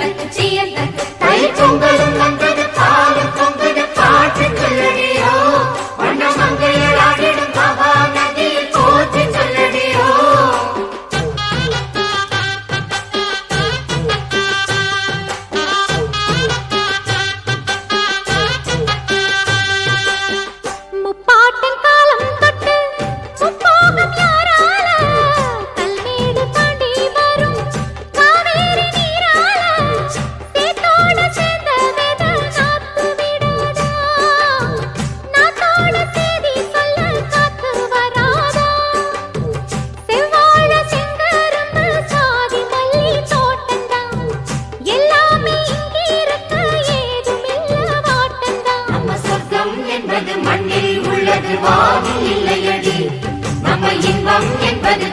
like the tea and like என்பது வாதி இல்லையடி. நம்ம இன்பம் என்பது